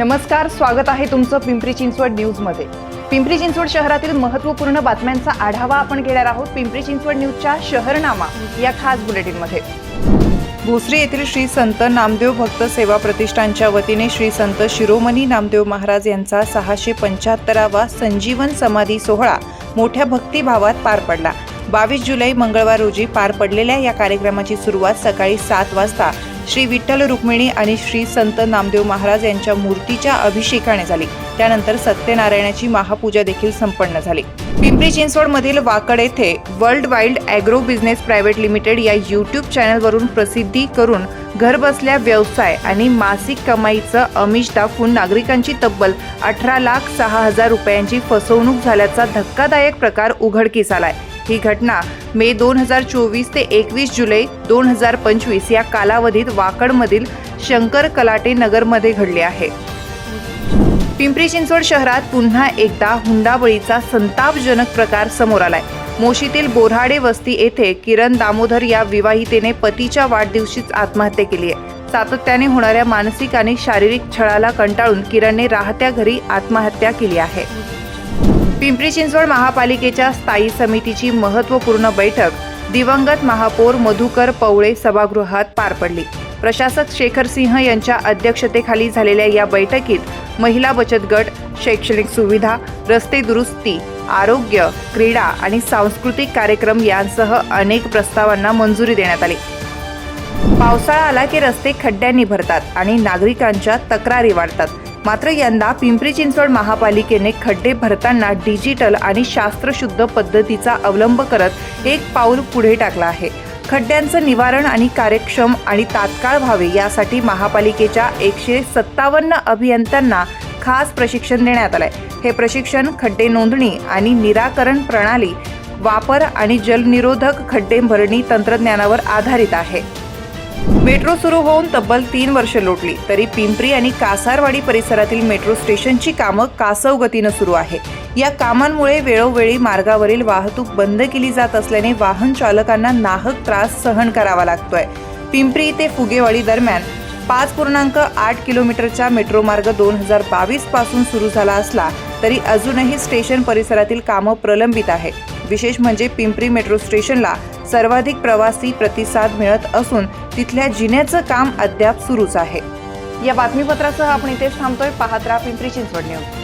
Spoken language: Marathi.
नमस्कार स्वागत आहे तुमचं पिंपरी चिंचवड न्यूजमध्ये. पिंपरी चिंचवड शहरातील महत्त्वपूर्ण बातम्यांचा आढावा आपण घेणार आहोत पिंपरी चिंचवड न्यूजच्या शहरनामा या खास बुलेटिनमध्ये. भोसरी येथील श्री संत नामदेव भक्त सेवा प्रतिष्ठानच्या वतीने श्री संत शिरोमणी नामदेव महाराज यांचा सहाशे पंच्याहत्तरावा संजीवन समाधी सोहळा मोठ्या भक्तिभावात पार पडला. बावीस जुलै मंगळवार रोजी पार पडलेल्या या कार्यक्रमाची सुरुवात सकाळी सात वाजता श्री विठ्ठल रुक्मिणी आणि श्री संत नामदेव महाराज यांच्या मूर्तीच्या अभिषेकाने झाली. त्यानंतर सत्यनारायणाची महापूजा देखील संपन्न झाली. पिंपरी चिंचवडमधील वाकड येथे world wild agro business private limited या यूट्यूब चॅनलवरून प्रसिद्धी करून घरबसल्या व्यवसाय आणि मासिक कमाईचं अमिष दाखवून नागरिकांची तब्बल अठरा लाख सहा हजार रुपयांची फसवणूक झाल्याचा धक्कादायक प्रकार उघडकीस आलाय. ही घटना मे दोन हजार चोवीस ते एकवीस जुलै दोन हजार पंचवीस या कालावधीत वाकडमधील शंकर कलाटे नगरमध्ये घडली आहे. पिंपरी चिंचवड शहरात पुन्हा एकदा हुंडाबळीचा संतापजनक प्रकार समोर आलाय. मोशीतील बोऱ्हाडे वस्ती येथे किरण दामोदर या विवाहितेने पतीच्या वाढदिवशीच आत्महत्या केली आहे. सातत्याने होणाऱ्या मानसिक आणि शारीरिक छळाला कंटाळून किरणने राहत्या घरी आत्महत्या केली आहे. पिंपरी चिंचवड महापालिकेच्या स्थायी समितीची महत्त्वपूर्ण बैठक दिवंगत महापौर मधुकर पवळे सभागृहात पार पडली. प्रशासक शेखर सिंह यांच्या अध्यक्षतेखाली झालेल्या या बैठकीत महिला बचत गट शैक्षणिक सुविधा रस्ते दुरुस्ती आरोग्य क्रीडा आणि सांस्कृतिक कार्यक्रम यांसह अनेक प्रस्तावांना मंजुरी देण्यात आली. पावसाळा आला की रस्ते खड्ड्यांनी भरतात आणि नागरिकांच्या तक्रारी वाढतात. मात्र यंदा पिंपरी चिंचवड महापालिकेने खड्डे भरताना डिजिटल आणि शास्त्रशुद्ध पद्धतीचा अवलंब करत एक पाऊल पुढे टाकलं आहे. खड्ड्यांचं निवारण आणि कार्यक्षम आणि तात्काळ व्हावे यासाठी महापालिकेच्या एकशे सत्तावन्न अभियंत्यांना खास प्रशिक्षण देण्यात आलंय. हे प्रशिक्षण खड्डे नोंदणी आणि निराकरण प्रणाली वापर आणि जलनिरोधक खड्डे भरणी तंत्रज्ञानावर आधारित आहे. मेट्रो सुरू होऊन तब्बल तीन वर्ष लोटली तरी पिंपरी आणि कासारवाडी परिसरातील मेट्रो स्टेशनची कामं कासव गतीनं सुरू आहे. या कामांमुळे वेळोवेळी मार्गावरील वाहतूक बंद केली जात असल्याने वाहन चालकांना नाहक त्रास सहन करावा लागतोय. पिंपरी ते फुगेवाडी दरम्यान पाच पूर्णांक आठ किलोमीटरचा मेट्रो मार्ग दोन हजार बावीसपासून सुरू झाला असला तरी अजूनही स्टेशन परिसरातील कामं प्रलंबित आहे विशेष म्हणजे पिंपरी मेट्रो स्टेशनला सर्वाधिक प्रवासी प्रतिसाद मिळत असून तिथल्या जिन्याचं काम अद्याप सुरूच आहे. या बातमीपत्रासह आपण इथेच थांबतोय. पाहत राहा पिंपरी चिंचवड न्यूज.